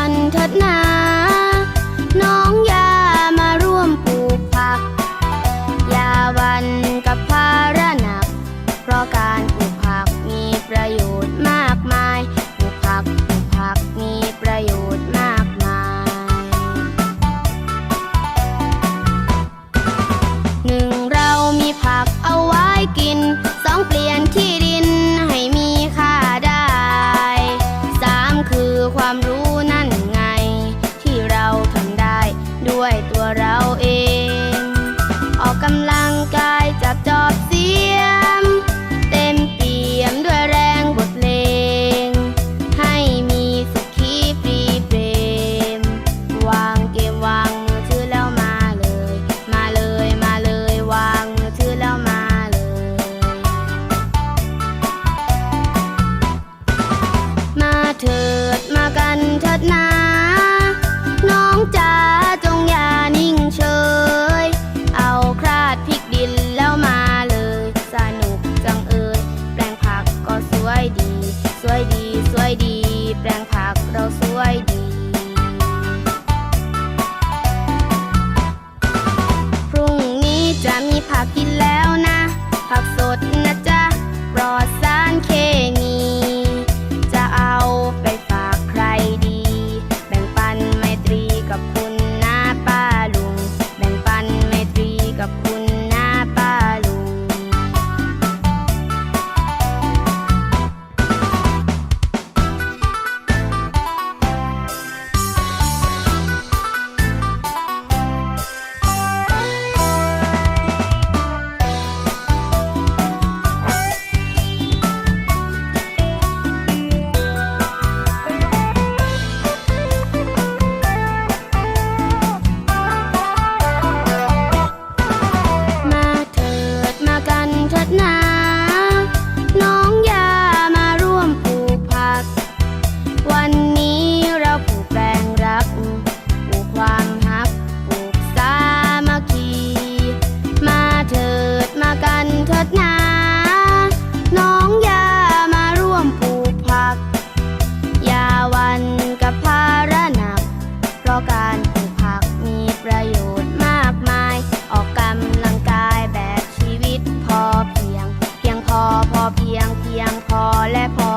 ันเถิดนา น้องยามาร่วมปลูกผัก ยาวันกับภาระหนัก เพราะการปลูกผักมีประโยชน์มากมาย ปลูกผักปลูกผักมีประโยชน์มากมาย หนึ่งเรามีผักเอาไว้กิน สองเปลี่ยนที่ดินให้มีค่าได้ สามคือความรู้ con ผักกินแล้วนะ ผักสด 벌레 벌